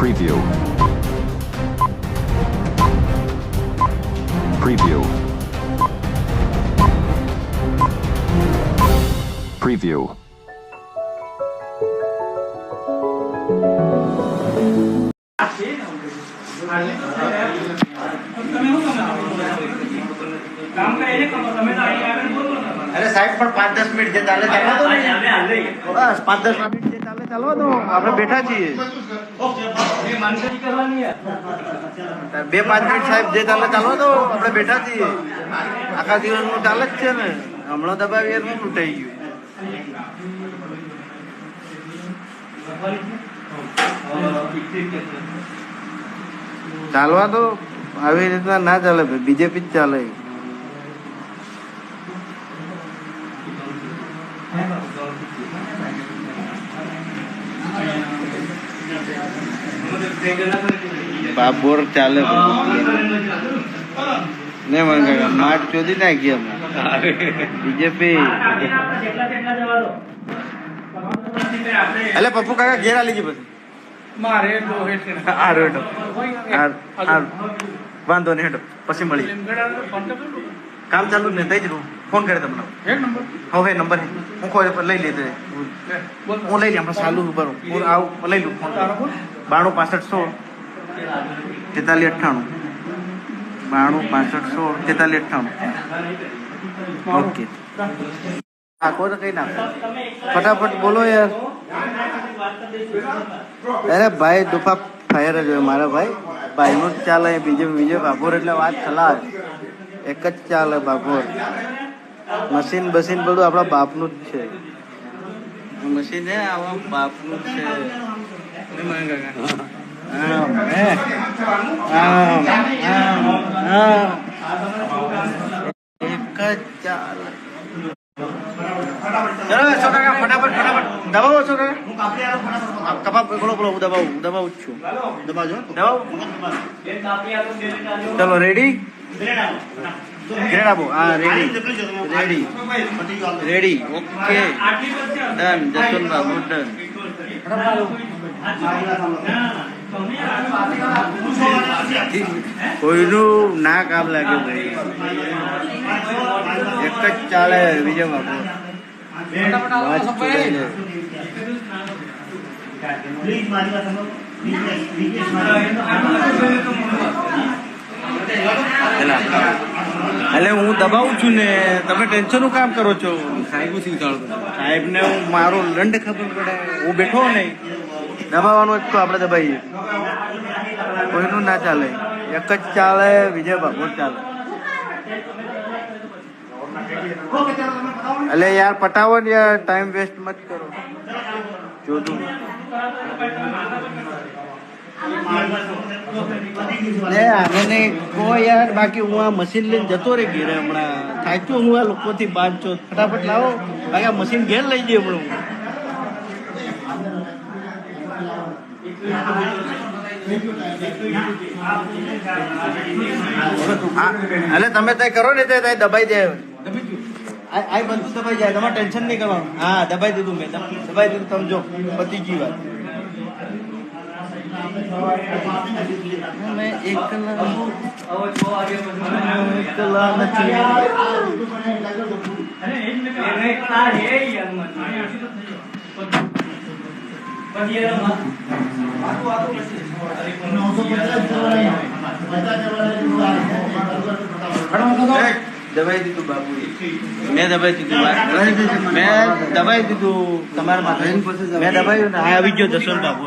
Preview. Preview. Preview. અરે સાહેબ પણ પાંચ દસ મિનિટ જે ચાલે ચાલવા દો ને. બસ ચાલવા દો આપણે બેઠા છીએ. બે પાંચ મિનિટ સાહેબ જે ચાલે ચાલવા દો આપણે બેઠા છીએ. આખા દિવસનું ચાલે જ છે ને. હમણાં દબાવીએ એનું લૂંટાઈ ગયું. ચાલવા તો આવી રીતના ના ચાલે બીજેપી જ ચાલે. બાબોર ચાલે ને મંગા માટ ચોધી નાખી અમે. બીજેપી. એટલે પપ્પુ કાકા ઘેર આલી ગઈ પછી. મારે હારું હેઠો. વાંધો નહીં હેઠો. પછી મળી. કામ ચાલુ ને થઈ જ રહું. ફોન કરે તમને? હવે નંબર હે. હું કોઈ લઈ લીધો હું. લઈ લઈ આપણે ચાલુ ઉપર હું આવું લઈ લઉં ફોન. બાણું પાસઠ સોળ તેતાલીસ અઠ્ઠાણું. બાણું પાસઠ સોળ તેતાલીસ અઠ્ઠાણું. ઓકે. આખો તો કઈ નાખો ફટાફટ બોલો યાર. અરે ભાઈ દુફા ફાયર જ હોય મારા ભાઈ. ભાઈનું જ ચાલે બીજો બીજો બાભોર એટલે વાત ચલાવે એક જ ચાલે બાપોર. મશીન બસીન બધું આપણા બાપનું જ છે. મશીન હે આવા બાપનું જ છે. એક જ ચાલે. ચલો છોકરા ફટાફટ ફટાફટ. દબાવો છોકરા આપ કપા બોલો બોલો હું દબાવું દબાવું જ છું. દબાવજો દબાવો? ચલો રેડી ગ્રેડ આપો હા ready ready ready okay done Jaswant Babu done કોઈનું ના કામ લાગે ભાઈ એક જ ચાલે વિજય બાબુ વાત છોડાઈ જાય. એલા. એટલે હું દબાવું છું ને, તમે ટેન્શનનું કામ કરો છો? સાહેબ ને હું મારો દંડ ખબર પડે. હું બેઠો નહીં. દબાવવાનો જ તો આપણે દબાઈએ. કોઈનું ના ચાલે. એક જ ચાલે, વિજય ભાગવત ચાલે. એટલે યાર પટાવો ને યાર ટાઈમ વેસ્ટ મત કરો. જોતું લે આને કહો યાર, બાકી હું આ મશીન લઈને જતો રે ઘેરે હમણાં. થાક્યો હું આ લોકોથી બાદ છો ફટાફટ લાવો. બાકી આ મશીન ઘેર લઈ જઈએ હમણાં એટલે તમે તય કરો ને તે દબાઈ જાય આ બધું દબાઈ જાય, તમારે ટેન્શન નહીં કરવાનું. હા, દબાઈ દીધું મેં. દબાઈ દીધું, તમે જો, પતી ગયું વાત. મેં એકલા એકલા નથી દબાઈ દીધું બાબુ મેં દબાઈ દીધું મેં દબાઈ દીધું તમારા મેં દબાયું ને આવી ગયો જસવંત બાબુ